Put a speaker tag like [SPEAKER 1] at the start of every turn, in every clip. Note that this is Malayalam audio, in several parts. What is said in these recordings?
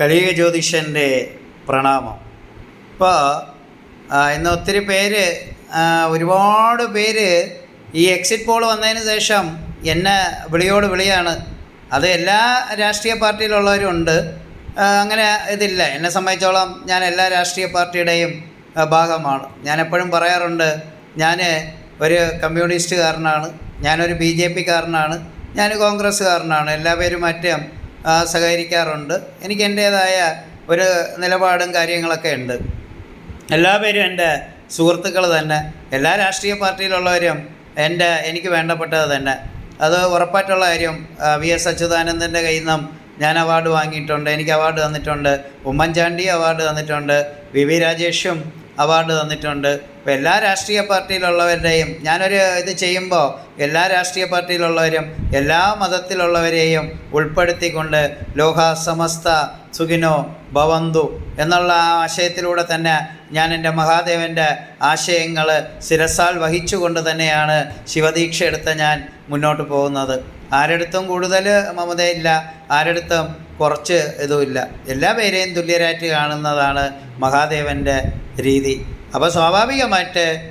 [SPEAKER 1] കലിക ജ്യോതിഷന്റെ പ്രണാമം ഇപ്പോൾ ഇന്ന് ഒത്തിരി പേര് ഒരുപാട് പേര് ഈ എക്സിറ്റ് പോൾ വന്നതിന് ശേഷം എന്നെ വിളിയോട് വിളിയാണ്. അത് എല്ലാ രാഷ്ട്രീയ പാർട്ടിയിലുള്ളവരും ഉണ്ട് അങ്ങനെ ഇതില്ല. എന്നെ സംബന്ധിച്ചോളം ഞാൻ എല്ലാ രാഷ്ട്രീയ പാർട്ടിയുടെയും ഭാഗമാണ്. ഞാൻ എപ്പോഴും പറയാറുണ്ട് ഞാൻ ഒരു കമ്മ്യൂണിസ്റ്റുകാരനാണ്. ഞാനൊരു ബി ജെ പിക്കാരനാണ്. ഞാൻ കോൺഗ്രസ്സുകാരനാണ്. എല്ലാ പേരും ആ, സഹകരിക്കാറുണ്ട്. എനിക്ക് എന്റേതായ ഒരു നിലപാടും കാര്യങ്ങളൊക്കെ ഉണ്ട്. എല്ലാവരും എന്റെ സുഹൃത്തുക്കൾ തന്നെ. എല്ലാ രാഷ്ട്രീയ പാർട്ടിയിലുള്ളവരും എന്റെ എനിക്ക് വേണ്ടപ്പെട്ടത് തന്നെ. അത് ഉറപ്പായിട്ടുള്ള കാര്യം വി എസ് അച്യുതാനന്ദന്റെ കയ്യിൽ നിന്നും ഞാൻ അവാർഡ് വാങ്ങിയിട്ടുണ്ട് എനിക്ക് അവാർഡ് തന്നിട്ടുണ്ട്. ഉമ്മൻചാണ്ടി അവാർഡ് തന്നിട്ടുണ്ട്. വി വി രാജേഷും അവാർഡ് തന്നിട്ടുണ്ട്. ഇപ്പം എല്ലാ രാഷ്ട്രീയ പാർട്ടിയിലുള്ളവരുടെയും ഞാനൊരു ഇത് ചെയ്യുമ്പോൾ എല്ലാ രാഷ്ട്രീയ പാർട്ടിയിലുള്ളവരും എല്ലാ മതത്തിലുള്ളവരെയും ഉൾപ്പെടുത്തിക്കൊണ്ട് ലോക സമസ്ത സുഖിനോ ഭവന്തു എന്നുള്ള ആ ആശയത്തിലൂടെ തന്നെ ഞാൻ എന്റെ മഹാദേവന്റെ ആശയങ്ങൾ ശിരസാൽ വഹിച്ചുകൊണ്ട് തന്നെയാണ് ശിവദീക്ഷ എടുത്ത് ഞാൻ മുന്നോട്ട് പോകുന്നത്. ആരെടുത്തും കൂടുതൽ മമതയില്ല ആരെടുത്തും കുറച്ച് ഇതുമില്ല എല്ലാ പേരെയും തുല്യരായിട്ട് കാണുന്നതാണ് മഹാദേവന്റെ രീതി. അപ്പോൾ സ്വാഭാവികമായിട്ട്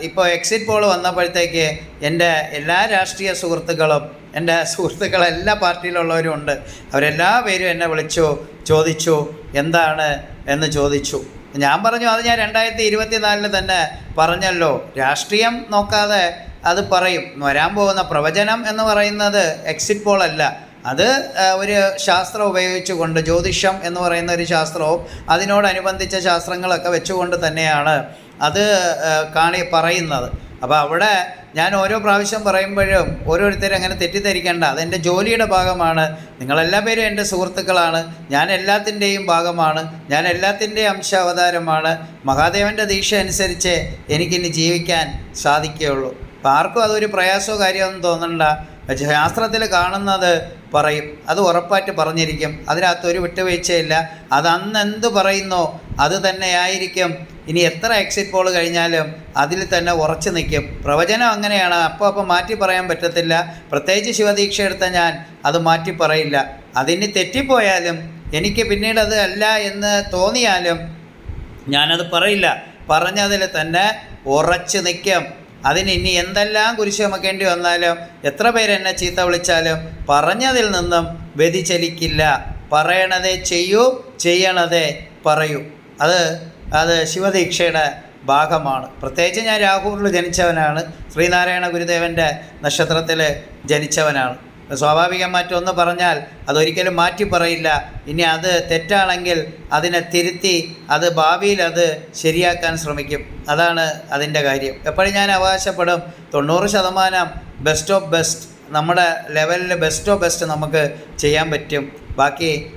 [SPEAKER 1] ഇപ്പോൾ എക്സിറ്റ് പോൾ വന്നപ്പോഴത്തേക്ക് എന്റെ എല്ലാ രാഷ്ട്രീയ സുഹൃത്തുക്കളും എന്റെ സുഹൃത്തുക്കൾ എല്ലാ പാർട്ടിയിലുള്ളവരും ഉണ്ട്. അവരെല്ലാ പേരും എന്നെ വിളിച്ചു ചോദിച്ചു എന്താണ് എന്ന് ചോദിച്ചു. ഞാൻ പറഞ്ഞു അത് ഞാൻ രണ്ടായിരത്തി ഇരുപത്തി നാലിന് തന്നെ പറഞ്ഞല്ലോ. രാഷ്ട്രീയം നോക്കാതെ അത് പറയും. വരാൻ പോകുന്ന പ്രവചനം എന്ന് പറയുന്നത് എക്സിറ്റ് പോൾ അല്ല. അത് ഒരു ശാസ്ത്രം ഉപയോഗിച്ചുകൊണ്ട് ജ്യോതിഷം എന്ന് പറയുന്ന ഒരു ശാസ്ത്രവും അതിനോടനുബന്ധിച്ച ശാസ്ത്രങ്ങളൊക്കെ വെച്ചുകൊണ്ട് തന്നെയാണ് അത് കാണി പറയുന്നത്. അപ്പോൾ അവിടെ ഞാൻ ഓരോ പ്രാവശ്യം പറയുമ്പോഴും ഓരോരുത്തരും അങ്ങനെ തെറ്റിദ്ധരിക്കേണ്ട. അതെന്റെ ജോലിയുടെ ഭാഗമാണ്. നിങ്ങളെല്ലാ പേരും എന്റെ സുഹൃത്തുക്കളാണ്. ഞാൻ എല്ലാത്തിന്റെയും ഭാഗമാണ്. ഞാൻ എല്ലാത്തിന്റെയും അംശ അവതാരമാണ് മഹാദേവന്റെ ദീക്ഷ അനുസരിച്ച് എനിക്കിനി ജീവിക്കാൻ സാധിക്കുകയുള്ളൂ. അപ്പോൾ ആർക്കും അതൊരു പ്രയാസമോ കാര്യമൊന്നും തോന്നണ്ട. ശാസ്ത്രത്തിൽ കാണുന്നത് പറയും. അത് ഉറപ്പായിട്ട് പറഞ്ഞിരിക്കും. അതിനകത്ത് ഒരു വിട്ടുവീഴ്ചയില്ല. അത് അന്ന് എന്ത് പറയുന്നോ അത് തന്നെ ആയിരിക്കും. ഇനി എത്ര എക്സിറ്റ് പോൾ കഴിഞ്ഞാലും അതിൽ തന്നെ ഉറച്ചു നിൽക്കും. പ്രവചനം അങ്ങനെയാണ്. അപ്പോൾ അപ്പോൾ മാറ്റി പറയാൻ പറ്റത്തില്ല. പ്രത്യേകിച്ച് ശിവദീക്ഷ എടുത്ത ഞാൻ അത് മാറ്റി പറയില്ല. അതിന് തെറ്റിപ്പോയാലും എനിക്ക് പിന്നീട് അത് അല്ല എന്ന് തോന്നിയാലും ഞാനത് പറയില്ല. പറഞ്ഞതിൽ തന്നെ ഉറച്ചു നിൽക്കും. അതിന് ഇനി എന്തെല്ലാം കുരിശ് ചുമക്കേണ്ടി വന്നാലും എത്ര പേരെന്നെ ചീത്ത വിളിച്ചാലും പറഞ്ഞതിൽ നിന്നും വ്യതിചലിക്കില്ല. പറയണതേ ചെയ്യൂ ചെയ്യണതേ പറയൂ. അത് അത് ശിവദീക്ഷയുടെ ഭാഗമാണ്. പ്രത്യേകിച്ച് ഞാൻ രാഹുലിൽ ജനിച്ചവനാണ്. ശ്രീനാരായണ ഗുരുദേവന്റെ നക്ഷത്രത്തിൽ ജനിച്ചവനാണ്. സ്വാഭാവികമായിട്ട് ഒന്ന് പറഞ്ഞാൽ അതൊരിക്കലും മാറ്റി പറയില്ല. ഇനി അത് തെറ്റാണെങ്കിൽ അതിനെ തിരുത്തി അത് ഭാവിയിൽ അത് ശരിയാക്കാൻ ശ്രമിക്കും. അതാണ് അതിന്റെ കാര്യം. എപ്പോഴും ഞാൻ അവകാശപ്പെടും തൊണ്ണൂറ് ശതമാനം ബെസ്റ്റ് ഓഫ് ബെസ്റ്റ് നമ്മുടെ ലെവലിൽ ബെസ്റ്റ് ഓഫ് ബെസ്റ്റ് നമുക്ക് ചെയ്യാൻ പറ്റും. ബാക്കി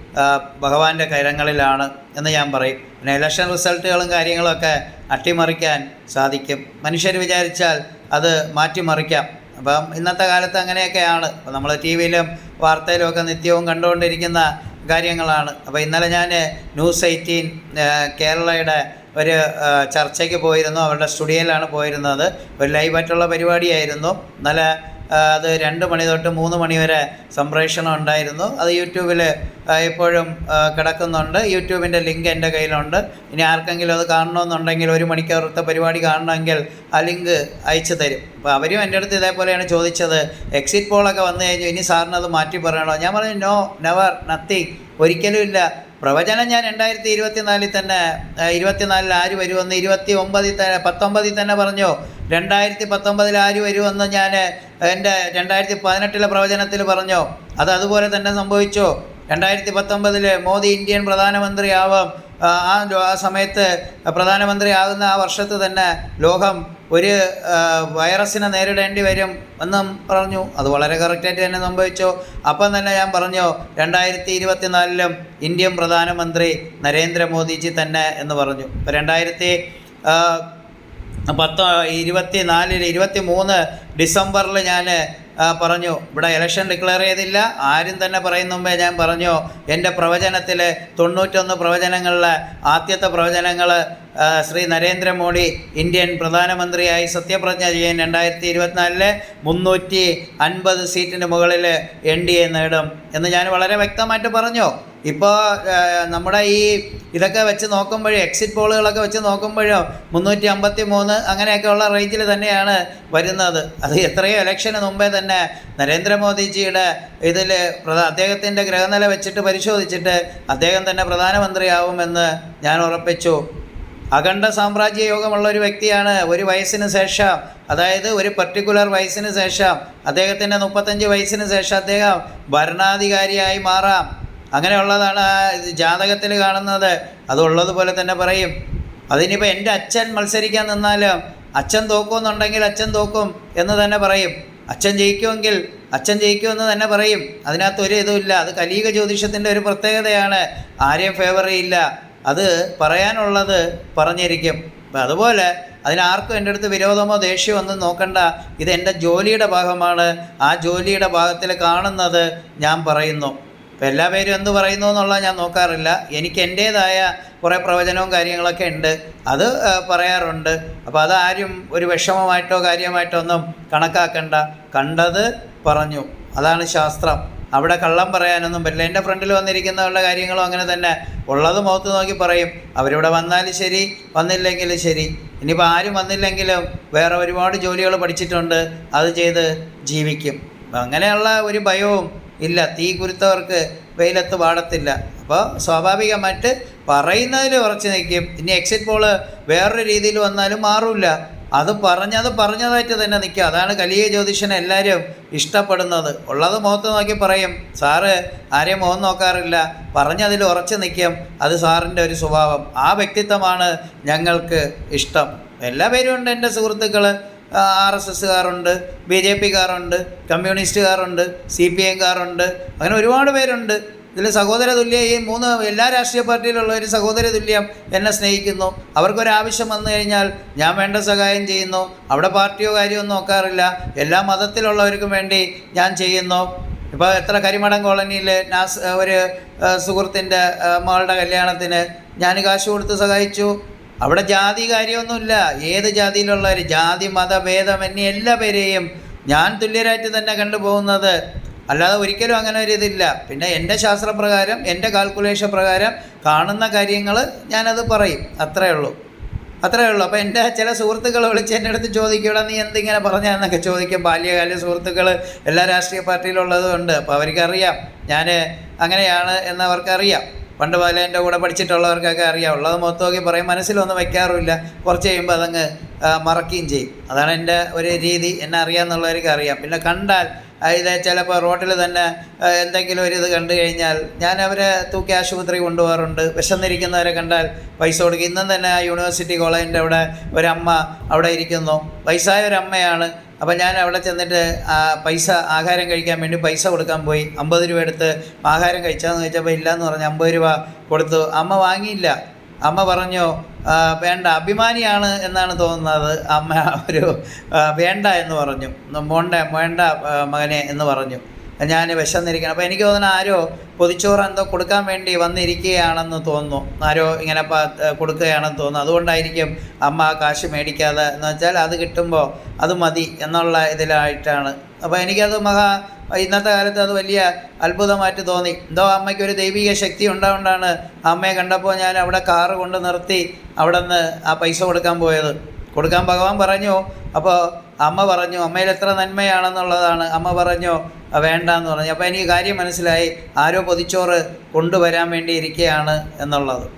[SPEAKER 1] ഭഗവാന്റെ കരങ്ങളിലാണ് എന്ന് ഞാൻ പറയും. പിന്നെ ഇലക്ഷൻ റിസൾട്ടുകളും കാര്യങ്ങളൊക്കെ അട്ടിമറിക്കാൻ സാധിക്കും. മനുഷ്യർ വിചാരിച്ചാൽ അത് മാറ്റിമറിക്കാം. അപ്പം ഇന്നത്തെ കാലത്ത് അങ്ങനെയൊക്കെയാണ്. അപ്പം നമ്മൾ ടി വിയിലും വാർത്തയിലും ഒക്കെ നിത്യവും കണ്ടുകൊണ്ടിരിക്കുന്ന കാര്യങ്ങളാണ്. അപ്പോൾ ഇന്നലെ ഞാൻ ന്യൂസ് എയ്റ്റീൻ കേരളയുടെ ഒരു ചർച്ചയ്ക്ക് പോയിരുന്നു. അവരുടെ സ്റ്റുഡിയോയിലാണ് പോയിരുന്നത്. ഒരു ലൈവായിട്ടുള്ള പരിപാടിയായിരുന്നു. ഇന്നലെ അത് രണ്ട് മണി തൊട്ട് മൂന്ന് മണി വരെ സംപ്രേഷണം ഉണ്ടായിരുന്നു. അത് യൂട്യൂബിൽ ഇപ്പോഴും കിടക്കുന്നുണ്ട്. യൂട്യൂബിന്റെ ലിങ്ക് എന്റെ കയ്യിലുണ്ട്. ഇനി ആർക്കെങ്കിലും അത് കാണണമെന്നുണ്ടെങ്കിൽ ഒരു മണിക്കൂറത്തെ പരിപാടി കാണണമെങ്കിൽ ആ ലിങ്ക് അയച്ചു തരും. അപ്പോൾ അവരും എന്റെ അടുത്ത് ഇതേപോലെയാണ് ചോദിച്ചത്. എക്സിറ്റ് പോളൊക്കെ വന്നു കഴിഞ്ഞു ഇനി സാറിനത് മാറ്റി പറയണോ? ഞാൻ പറഞ്ഞു നോ നെവർ നത്തിങ് ഒരിക്കലും ഇല്ല. പ്രവചനം ഞാൻ രണ്ടായിരത്തി ഇരുപത്തി നാലിൽ തന്നെ ഇരുപത്തിനാലിൽ ആര് വരുമെന്ന് ഇരുപത്തി ഒമ്പതിൽ തന്നെ പത്തൊമ്പതിൽ തന്നെ പറഞ്ഞു. രണ്ടായിരത്തി പത്തൊമ്പതിൽ ആര് വരുമെന്ന് ഞാൻ എന്റെ രണ്ടായിരത്തി പതിനെട്ടിലെ പ്രവചനത്തിൽ പറഞ്ഞു. അത് അതുപോലെ തന്നെ സംഭവിച്ചു. രണ്ടായിരത്തി പത്തൊമ്പതിൽ മോദി ഇന്ത്യൻ പ്രധാനമന്ത്രിയാവാം. ആ ആ ആ സമയത്ത് പ്രധാനമന്ത്രി ആകുന്ന ആ വർഷത്ത് തന്നെ ലോകം ഒരു വൈറസിനെ നേരിടേണ്ടി വരും എന്നും പറഞ്ഞു. അത് വളരെ കറക്റ്റായിട്ട് തന്നെ സംഭവിച്ചു. അപ്പം തന്നെ ഞാൻ പറഞ്ഞു രണ്ടായിരത്തി ഇരുപത്തിനാലിലും ഇന്ത്യൻ പ്രധാനമന്ത്രി നരേന്ദ്രമോദിജി തന്നെ എന്ന് പറഞ്ഞു. ഇപ്പം രണ്ടായിരത്തി പത്ത് ഇരുപത്തി നാലിൽ ഇരുപത്തി മൂന്ന് ഡിസംബറിൽ ഞാൻ പറഞ്ഞു ഇവിടെ ഇലക്ഷൻ ഡിക്ലെയർ ചെയ്തില്ല. ആരും തന്നെ പറയുന്ന മുമ്പേ ഞാൻ പറഞ്ഞു എന്റെ പ്രവചനത്തിൽ തൊണ്ണൂറ്റൊന്ന് പ്രവചനങ്ങളിലെ ആദ്യത്തെ പ്രവചനങ്ങൾ ശ്രീ നരേന്ദ്രമോദി ഇന്ത്യൻ പ്രധാനമന്ത്രിയായി സത്യപ്രതിജ്ഞ ചെയ്യാൻ രണ്ടായിരത്തി ഇരുപത്തിനാലിലെ മുന്നൂറ്റി അൻപത് സീറ്റിന് മുകളിൽ എൻ ഡി എ നേടും എന്ന് ഞാൻ വളരെ വ്യക്തമായിട്ട് പറഞ്ഞു. ഇപ്പോൾ നമ്മുടെ ഈ ഇതൊക്കെ വെച്ച് നോക്കുമ്പോഴേ എക്സിറ്റ് പോളുകളൊക്കെ വെച്ച് നോക്കുമ്പോഴോ മുന്നൂറ്റി അമ്പത്തി മൂന്ന് അങ്ങനെയൊക്കെയുള്ള റേഞ്ചിൽ തന്നെയാണ് വരുന്നത്. അത് എത്രയോ ഇലക്ഷന് മുമ്പേ തന്നെ നരേന്ദ്രമോദിജിയുടെ ഇതിൽ അദ്ദേഹത്തിന്റെ ഗ്രഹനില വെച്ചിട്ട് പരിശോധിച്ചിട്ട് അദ്ദേഹം തന്നെ പ്രധാനമന്ത്രിയാവുമെന്ന് ഞാൻ ഉറപ്പിച്ചു. അഖണ്ഡ സാമ്രാജ്യ യോഗമുള്ള ഒരു വ്യക്തിയാണ്. ഒരു വയസ്സിന് ശേഷം അതായത് ഒരു പർട്ടിക്കുലർ വയസ്സിന് ശേഷം അദ്ദേഹത്തിന്റെ മുപ്പത്തഞ്ച് വയസ്സിന് ശേഷം അദ്ദേഹം ഭരണാധികാരിയായി മാറാം. അങ്ങനെയുള്ളതാണ് ജാതകത്തിൽ കാണുന്നത്. അതുള്ളതുപോലെ തന്നെ പറയും. അതിനിപ്പോൾ എന്റെ അച്ഛൻ മത്സരിക്കാൻ നിന്നാലും അച്ഛൻ തോക്കുമെന്നുണ്ടെങ്കിൽ അച്ഛൻ തോക്കും എന്ന് തന്നെ പറയും. അച്ഛൻ ജയിക്കുമെങ്കിൽ അച്ഛൻ ജയിക്കുമെന്ന് തന്നെ പറയും. അതിനകത്ത് ഒരു ഇതുമില്ല അത് കലീക ജ്യോതിഷത്തിന്റെ ഒരു പ്രത്യേകതയാണ്. ആരെയും ഫേവർ ചെയ്യില്ല. അത് പറയാനുള്ളത് പറഞ്ഞിരിക്കും. അതുപോലെ അതിനാർക്കും എന്റെ അടുത്ത് വിരോധമോ ദേഷ്യമോ ഒന്നും നോക്കണ്ട. ഇത് എന്റെ ജോലിയുടെ ഭാഗമാണ്. ആ ജോലിയുടെ ഭാഗത്തിൽ കാണുന്നത് ഞാൻ പറയുന്നു. ഇപ്പം എല്ലാ പേരും എന്ത് പറയുന്നു എന്നുള്ള ഞാൻ നോക്കാറില്ല. എനിക്ക് എന്റേതായ കുറേ പ്രവചനവും കാര്യങ്ങളൊക്കെ ഉണ്ട്. അത് പറയാറുണ്ട്. അപ്പോൾ അതാരും ഒരു വിഷമമായിട്ടോ കാര്യമായിട്ടോ ഒന്നും കണക്കാക്കണ്ട. കണ്ടത് പറഞ്ഞു. അതാണ് ശാസ്ത്രം. അവിടെ കള്ളം പറയാനൊന്നും പറ്റില്ല. എന്റെ ഫ്രണ്ടിൽ വന്നിരിക്കുന്നവരുടെ കാര്യങ്ങളും അങ്ങനെ തന്നെ. ഉള്ളത് മുഖത്ത് നോക്കി പറയും. അവരിവിടെ വന്നാലും ശരി വന്നില്ലെങ്കിലും ശരി. ഇനിയിപ്പോൾ ആരും വന്നില്ലെങ്കിലും വേറെ ഒരുപാട് ജോലികൾ പഠിച്ചിട്ടുണ്ട്. അത് ചെയ്ത് ജീവിക്കും. അങ്ങനെയുള്ള ഒരു ഭയവും ഇല്ല. തീ കുരുത്തവർക്ക് വെയിലത്ത് പാടത്തില്ല. അപ്പോൾ സ്വാഭാവികമായിട്ട് പറയുന്നതിൽ ഉറച്ചു നിൽക്കും. ഇനി എക്സിറ്റ് പോൾ വേറൊരു രീതിയിൽ വന്നാലും മാറില്ല അത് പറഞ്ഞത് പറഞ്ഞതായിട്ട് തന്നെ നിൽക്കുക. അതാണ് കലിയ ജ്യോതിഷനെ എല്ലാവരും ഇഷ്ടപ്പെടുന്നത്. ഉള്ളത് മുഖത്ത് നോക്കി പറയും സാറ് ആരെയും മുഖം നോക്കാറില്ല. പറഞ്ഞതിൽ ഉറച്ചു നിൽക്കും. അത് സാറിന്റെ ഒരു സ്വഭാവം. ആ വ്യക്തിത്വമാണ് ഞങ്ങൾക്ക് ഇഷ്ടം. എല്ലാ പേരും ഉണ്ട് എന്റെ സുഹൃത്തുക്കൾ ആർ എസ് എസ്സുകാരുണ്ട് ബി ജെ പിക്കാരുണ്ട് കമ്മ്യൂണിസ്റ്റുകാരുണ്ട് സി പി എംകാരുണ്ട് അങ്ങനെ ഒരുപാട് പേരുണ്ട്. ഇതിൽ സഹോദര തുല്യം ഈ മൂന്ന് എല്ലാ രാഷ്ട്രീയ പാർട്ടിയിലുള്ളവരും സഹോദര തുല്യം എന്നെ സ്നേഹിക്കുന്നു. അവർക്കൊരാവശ്യം വന്നു കഴിഞ്ഞാൽ ഞാൻ വേണ്ട സഹായം ചെയ്യുന്നു. അവിടെ പാർട്ടിയോ കാര്യമോ നോക്കാറില്ല. എല്ലാ മതത്തിലുള്ളവർക്കും വേണ്ടി ഞാൻ ചെയ്യുന്നു. ഇപ്പോൾ എത്ര കരിമടം കോളനിയിൽ നാസ് ഒരു സുഹൃത്തിന്റെ മകളുടെ കല്യാണത്തിന് ഞാൻ കാശ് കൊടുത്ത് സഹായിച്ചു. അവിടെ ജാതി കാര്യമൊന്നുമില്ല. ഏത് ജാതിയിലുള്ളവർ ജാതി മത എന്നീ എല്ലാ പേരെയും ഞാൻ തുല്യരായിട്ട് തന്നെ കണ്ടുപോകുന്നത്. അല്ലാതെ ഒരിക്കലും അങ്ങനെ ഒരു ഇതില്ല. പിന്നെ എന്റെ ശാസ്ത്രപ്രകാരം എന്റെ കാൽക്കുലേഷൻ പ്രകാരം കാണുന്ന കാര്യങ്ങൾ ഞാനത് പറയും. അത്രേ ഉള്ളൂ. അത്രേ ഉള്ളൂ. അപ്പോൾ എന്റെ ചില സുഹൃത്തുക്കൾ വിളിച്ച് എന്റെ അടുത്ത് ചോദിക്കൂടാ നീ എന്തിങ്ങനെ പറഞ്ഞാന്നൊക്കെ ചോദിക്കും. ബാല്യകാല സുഹൃത്തുക്കൾ എല്ലാ രാഷ്ട്രീയ പാർട്ടിയിലുള്ളതും ഉണ്ട്. അപ്പോൾ അവർക്കറിയാം. ഞാൻ അങ്ങനെയാണ് എന്നവർക്കറിയാം. പണ്ട് പോലെ എന്റെ കൂടെ പഠിച്ചിട്ടുള്ളവർക്കൊക്കെ അറിയാം. ഉള്ളത് മൊത്തം നോക്കി പറയും. മനസ്സിലൊന്നും വയ്ക്കാറുമില്ല കുറച്ച് കഴിയുമ്പോൾ അതങ്ങ് മറക്കുകയും ചെയ്യും. അതാണ് എന്റെ ഒരു രീതി. എന്നെ അറിയാമെന്നുള്ളവർക്ക് അറിയാം. പിന്നെ കണ്ടാൽ ഇത് ചിലപ്പോൾ റോട്ടിൽ തന്നെ എന്തെങ്കിലും ഒരു ഇത് കണ്ടു കഴിഞ്ഞാൽ ഞാൻ അവരെ തൂക്കി ആശുപത്രി കൊണ്ടുപോകാറുണ്ട്. വിശന്നിരിക്കുന്നവരെ കണ്ടാൽ പൈസ കൊടുക്കും. ഇന്നും തന്നെ ആ യൂണിവേഴ്സിറ്റി കോളേജിന്റെ അവിടെ ഒരമ്മ അവിടെ ഇരിക്കുന്നു. വയസ്സായ ഒരു അമ്മയാണ് അപ്പോൾ ഞാൻ അവിടെ ചെന്നിട്ട് പൈസ ആഹാരം കഴിക്കാൻ വേണ്ടി പൈസ കൊടുക്കാൻ പോയി. അമ്പത് രൂപ എടുത്ത് ആഹാരം കഴിച്ചാന്ന് ചോദിച്ചപ്പോൾ ഇല്ലയെന്ന് പറഞ്ഞു അമ്പത് രൂപ കൊടുത്തു. അമ്മ വാങ്ങിയില്ല. അമ്മ പറഞ്ഞു "ആ, വേണ്ട അഭിമാനിയാണ് എന്നാണ് തോന്നുന്നത് അമ്മ ഒരു വേണ്ട എന്ന് പറഞ്ഞു. മോണ്ട വേണ്ട മകനെ എന്ന് പറഞ്ഞു. ഞാൻ വിശന്നിരിക്കണം. അപ്പോൾ എനിക്ക് തോന്നുന്നു ആരോ പൊതിച്ചോറ് എന്തോ കൊടുക്കാൻ വേണ്ടി വന്നിരിക്കുകയാണെന്ന് തോന്നുന്നു. ആരോ ഇങ്ങനെ കൊടുക്കുകയാണെന്ന് തോന്നുന്നു. അതുകൊണ്ടായിരിക്കും അമ്മ കാശ് മേടിക്കാതെ എന്ന് വെച്ചാൽ അത് കിട്ടുമ്പോൾ അത് മതി എന്നുള്ള ഇതിലായിട്ടാണ്. അപ്പോൾ എനിക്കത് മഹാ ഇന്നത്തെ കാലത്ത് അത് വലിയ അത്ഭുതമായിട്ട് തോന്നി. എന്തോ അമ്മയ്ക്ക് ഒരു ദൈവിക ശക്തി ഉണ്ടാകൊണ്ടാണ് അമ്മയെ കണ്ടപ്പോൾ ഞാൻ അവിടെ കാറ് കൊണ്ട് നിർത്തി അവിടെ നിന്ന് ആ പൈസ കൊടുക്കാൻ പോയത്. കൊടുക്കാൻ ഭഗവാൻ പറഞ്ഞു. അപ്പോൾ അമ്മ പറഞ്ഞു അമ്മയിൽ എത്ര നന്മയാണെന്നുള്ളതാണ്. അമ്മ പറഞ്ഞു "ആ, വേണ്ട എന്ന് പറഞ്ഞു. അപ്പോൾ എനിക്ക് കാര്യം മനസ്സിലായി ആരോ പൊതിച്ചോറ് കൊണ്ടുവരാൻ വേണ്ടി ഇരിക്കുകയാണ് എന്നുള്ളത്.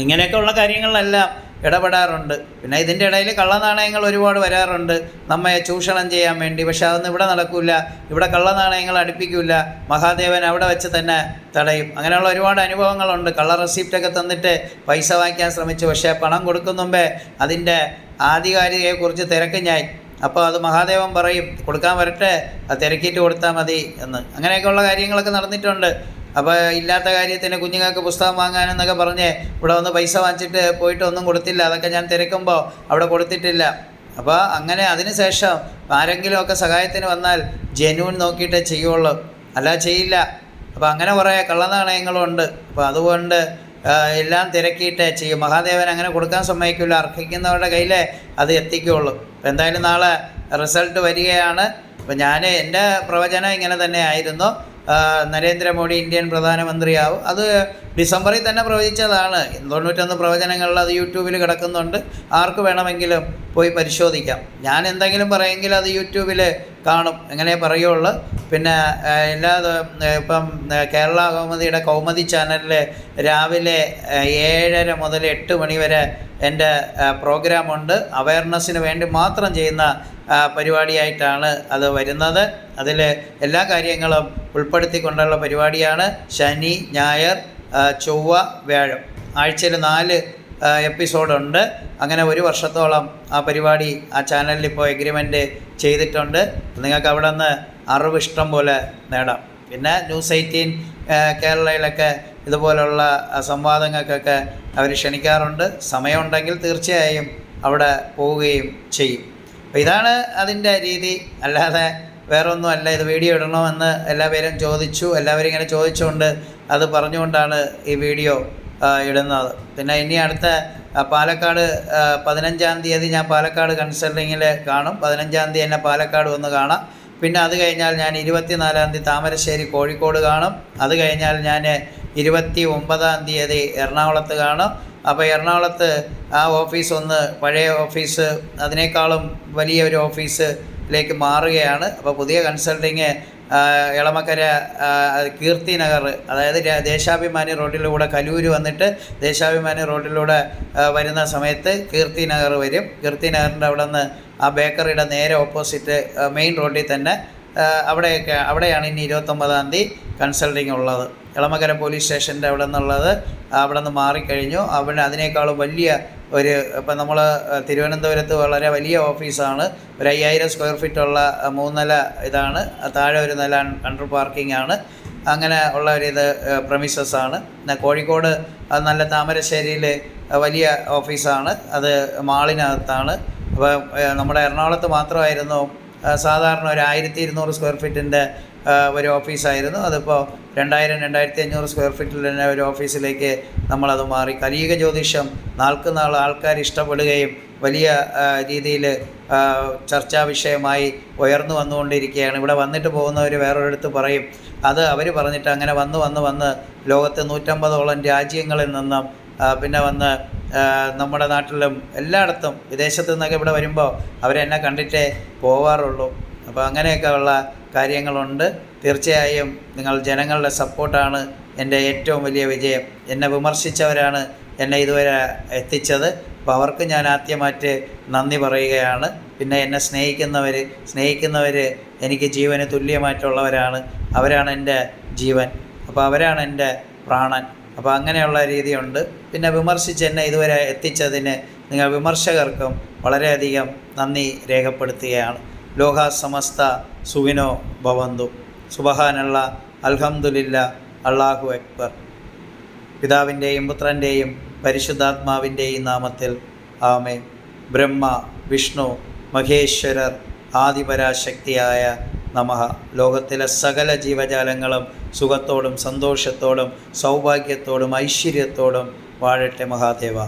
[SPEAKER 1] ഇങ്ങനെയൊക്കെയുള്ള കാര്യങ്ങളിലെല്ലാം ഇടപെടാറുണ്ട്. പിന്നെ ഇതിന്റെ ഇടയിൽ കള്ളനാണയങ്ങൾ ഒരുപാട് വരാറുണ്ട്. നമ്മെ ചൂഷണം ചെയ്യാൻ വേണ്ടി. പക്ഷെ അതൊന്നും ഇവിടെ നടക്കില്ല ഇവിടെ കള്ളനാണയങ്ങൾ അടുപ്പിക്കില്ല മഹാദേവൻ അവിടെ വെച്ച് തന്നെ തടയും. അങ്ങനെയുള്ള ഒരുപാട് അനുഭവങ്ങളുണ്ട്. കള്ള റെസിപ്റ്റൊക്കെ തന്നിട്ട് പൈസ വാങ്ങിക്കാൻ ശ്രമിച്ചു. പക്ഷേ പണം കൊടുക്കും മുമ്പേ അതിന്റെ ആധികാരികയെക്കുറിച്ച് തിരക്കഞ്ഞായി ഞാൻ അപ്പോൾ അത് മഹാദേവൻ പറയും കൊടുക്കാൻ വരട്ടെ അത് തിരക്കിയിട്ട് കൊടുത്താൽ മതി എന്ന്. അങ്ങനെയൊക്കെയുള്ള കാര്യങ്ങളൊക്കെ നടന്നിട്ടുണ്ട്. അപ്പോൾ ഇല്ലാത്ത കാര്യത്തിന് കുഞ്ഞുങ്ങൾക്ക് പുസ്തകം വാങ്ങാനെന്നൊക്കെ പറഞ്ഞ് ഇവിടെ വന്ന് പൈസ വാങ്ങിച്ചിട്ട് പോയിട്ട് ഒന്നും കൊടുത്തില്ല. അതൊക്കെ ഞാൻ തിരക്കുമ്പോൾ അവിടെ കൊടുത്തിട്ടില്ല. അപ്പോൾ അങ്ങനെ അതിന് ശേഷം ആരെങ്കിലുമൊക്കെ സഹായത്തിന് വന്നാൽ ജനുവിൻ നോക്കിയിട്ടേ ചെയ്യുള്ളൂ. അല്ല ചെയ്യില്ല. അപ്പോൾ അങ്ങനെ കുറേ കള്ളനാണയങ്ങളും ഉണ്ട്. അപ്പോൾ അതുകൊണ്ട് എല്ലാം തിരക്കിയിട്ട് ചെയ്യും. മഹാദേവൻ അങ്ങനെ കൊടുക്കാൻ സമ്മതിക്കില്ല. അർഹിക്കുന്നവരുടെ കയ്യിലേ അത് എത്തിക്കുകയുള്ളൂ അപ്പോൾ എന്തായാലും നാളെ റിസൾട്ട് വരികയാണ്. അപ്പോൾ ഞാൻ എന്റെ പ്രവചനം ഇങ്ങനെ തന്നെ ആയിരുന്നു. നരേന്ദ്രമോദി ഇന്ത്യൻ പ്രധാനമന്ത്രിയാവും. അത് ഡിസംബറിൽ തന്നെ പ്രവചിച്ചതാണ്. തൊണ്ണൂറ്റൊന്ന് പ്രവചനങ്ങളിൽ അത് യൂട്യൂബിൽ കിടക്കുന്നുണ്ട്. ആർക്ക് വേണമെങ്കിലും പോയി പരിശോധിക്കാം. ഞാൻ എന്തെങ്കിലും പറയുമെങ്കിൽ അത് യൂട്യൂബിൽ കാണും. എങ്ങനെ പറയുള്ളൂ. പിന്നെ എല്ലാ ഇപ്പം കേരള കൗമുദിയുടെ കൗമുദി ചാനലിൽ രാവിലെ ഏഴര മുതൽ എട്ട് മണി വരെ എന്റെ പ്രോഗ്രാമുണ്ട്. അവയർനെസ്സിന് വേണ്ടി മാത്രം ചെയ്യുന്ന പരിപാടിയായിട്ടാണ് അത് വരുന്നത്. അതിൽ എല്ലാ കാര്യങ്ങളും ഉൾപ്പെടുത്തിക്കൊണ്ടുള്ള പരിപാടിയാണ് ശനി ഞായർ ചൊവ്വ വ്യാഴം. ആഴ്ചയിൽ നാല് എപ്പിസോഡുണ്ട്. അങ്ങനെ ഒരു വർഷത്തോളം ആ പരിപാടി ആ ചാനലിൽ ഇപ്പോൾ എഗ്രിമെന്റ് ചെയ്തിട്ടുണ്ട്. നിങ്ങൾക്ക് അവിടെ നിന്ന് അറിവ് ഇഷ്ടം പോലെ നേടാം. പിന്നെ ന്യൂസ് എയ്റ്റീൻ കേരളയിലൊക്കെ ഇതുപോലുള്ള സംവാദങ്ങൾക്കൊക്കെ അവർ ക്ഷണിക്കാറുണ്ട്. സമയമുണ്ടെങ്കിൽ തീർച്ചയായും അവിടെ പോവുകയും ചെയ്യും. അപ്പോൾ ഇതാണ് അതിന്റെ രീതി. അല്ലാതെ വേറൊന്നും അല്ല ഇത് വീഡിയോ ഇടണമെന്ന് എല്ലാവരും ചോദിച്ചു. എല്ലാവരും ഇങ്ങനെ ചോദിച്ചുകൊണ്ട് അത് പറഞ്ഞുകൊണ്ടാണ് ഈ വീഡിയോ ഇടുന്നത്. പിന്നെ ഇനി അടുത്ത പാലക്കാട് പതിനഞ്ചാം തീയതി ഞാൻ പാലക്കാട് കൺസൾട്ടിങ്ങിൽ കാണും. പതിനഞ്ചാം തീയതി എന്നെ പാലക്കാട് വന്ന് കാണാം. പിന്നെ അത് കഴിഞ്ഞാൽ ഞാൻ ഇരുപത്തിനാലാം തീയതി താമരശ്ശേരി കോഴിക്കോട് കാണും. അത് കഴിഞ്ഞാൽ ഞാൻ ഇരുപത്തി ഒമ്പതാം തീയതി എറണാകുളത്ത് കാണും. അപ്പോൾ എറണാകുളത്ത് ആ ഓഫീസ് ഒന്ന് പഴയ ഓഫീസ് അതിനേക്കാളും വലിയ ഒരു ഓഫീസിലേക്ക് മാറുകയാണ്. അപ്പോൾ പുതിയ കൺസൾട്ടിങ് ഇളമക്കര ആ, കീർത്തി നഗർ അതായത് ദേശാഭിമാനി റോഡിലൂടെ കലൂര് വന്നിട്ട് ദേശാഭിമാനി റോഡിലൂടെ വരുന്ന സമയത്ത് കീർത്തി നഗർ വരും. കീർത്തി നഗറിന്റെ അവിടെ നിന്ന് ആ ബേക്കറിയുടെ നേരെ ഓപ്പോസിറ്റ് മെയിൻ റോഡിൽ തന്നെ അവിടെയൊക്കെ അവിടെയാണ് ഇനി ഇരുപത്തൊമ്പതാം തീയതി. കൺസൾട്ടിങ് ഉള്ളത്. ഇളമകര പോലീസ് സ്റ്റേഷന്റെ അവിടെ നിന്നുള്ളത് അവിടെ നിന്ന് മാറിക്കഴിഞ്ഞു. അവിടെ അതിനേക്കാളും വലിയ ഒരു ഇപ്പം നമ്മൾ തിരുവനന്തപുരത്ത് വളരെ വലിയ ഓഫീസാണ്. ഒരു അയ്യായിരം സ്ക്വയർ ഫീറ്റ് ഉള്ള മൂന്നില ഇതാണ്. താഴെ ഒരു നില അണ്ടർ പാർക്കിംഗ് ആണ്. അങ്ങനെ ഉള്ള ഒരു ഇത് പ്രമിസസ്സാണ് പിന്നെ കോഴിക്കോട് നല്ല താമരശ്ശേരിയിൽ വലിയ ഓഫീസാണ്. അത് മാളിനകത്താണ്. അപ്പോൾ നമ്മുടെ എറണാകുളത്ത് മാത്രമായിരുന്നു സാധാരണ ഒരു ആയിരത്തി ഇരുന്നൂറ് സ്ക്വയർ ഫീറ്റിന്റെ ഒരു ഓഫീസായിരുന്നു. അതിപ്പോൾ രണ്ടായിരം രണ്ടായിരത്തി അഞ്ഞൂറ് സ്ക്വയർ ഫീറ്റിൽ തന്നെ ഒരു ഓഫീസിലേക്ക് നമ്മളത് മാറി. കലിയുക ജ്യോതിഷം നാൾക്ക് നാൾ ആൾക്കാർ ഇഷ്ടപ്പെടുകയും വലിയ രീതിയിൽ ചർച്ചാ വിഷയമായി ഉയർന്നു വന്നുകൊണ്ടിരിക്കുകയാണ്. ഇവിടെ വന്നിട്ട് പോകുന്നവർ വേറൊരിടത്ത് പറയും അത് അവർ പറഞ്ഞിട്ട് അങ്ങനെ വന്ന് വന്ന് വന്ന് ലോകത്തെ നൂറ്റമ്പതോളം രാജ്യങ്ങളിൽ നിന്നും പിന്നെ വന്ന് നമ്മുടെ നാട്ടിലും എല്ലായിടത്തും വിദേശത്തു നിന്നൊക്കെ ഇവിടെ വരുമ്പോൾ അവരെന്നെ കണ്ടിട്ടേ പോവാറുള്ളൂ. അപ്പോൾ അങ്ങനെയൊക്കെ ഉള്ള കാര്യങ്ങളുണ്ട്. തീർച്ചയായും നിങ്ങൾ ജനങ്ങളുടെ സപ്പോർട്ടാണ് എന്റെ ഏറ്റവും വലിയ വിജയം. എന്നെ വിമർശിച്ചവരാണ് എന്നെ ഇതുവരെ എത്തിച്ചത്. അപ്പോൾ അവർക്ക് ഞാൻ ആദ്യമായിട്ട് നന്ദി പറയുകയാണ്. പിന്നെ എന്നെ സ്നേഹിക്കുന്നവർ സ്നേഹിക്കുന്നവർ എനിക്ക് ജീവന് തുല്യമായിട്ടുള്ളവരാണ്. അവരാണ് എന്റെ ജീവൻ. അപ്പോൾ അവരാണ് എന്റെ പ്രാണൻ. അപ്പോൾ അങ്ങനെയുള്ള രീതിയുണ്ട്. പിന്നെ വിമർശിച്ച് എന്നെ ഇതുവരെ എത്തിച്ചതിന് നിങ്ങൾ വിമർശകർക്കും വളരെയധികം നന്ദി രേഖപ്പെടുത്തുകയാണ്. ലോക സമസ്ത സുവിനോ ഭവന്തു. സുബഹാനുള്ള അൽഹംദുലില്ല അള്ളാഹു അക്ബർ. പിതാവിന്റെയും പുത്രന്റെയും പരിശുദ്ധാത്മാവിന്റെയും നാമത്തിൽ ആമേ ബ്രഹ്മ വിഷ്ണു മഹേശ്വരർ ആദിപരാശക്തിയായ നമഃ. ലോകത്തിലെ സകല ജീവജാലങ്ങളും സുഖത്തോടും സന്തോഷത്തോടും സൗഭാഗ്യത്തോടും ഐശ്വര്യത്തോടും വാഴട്ടെ മഹാദേവ.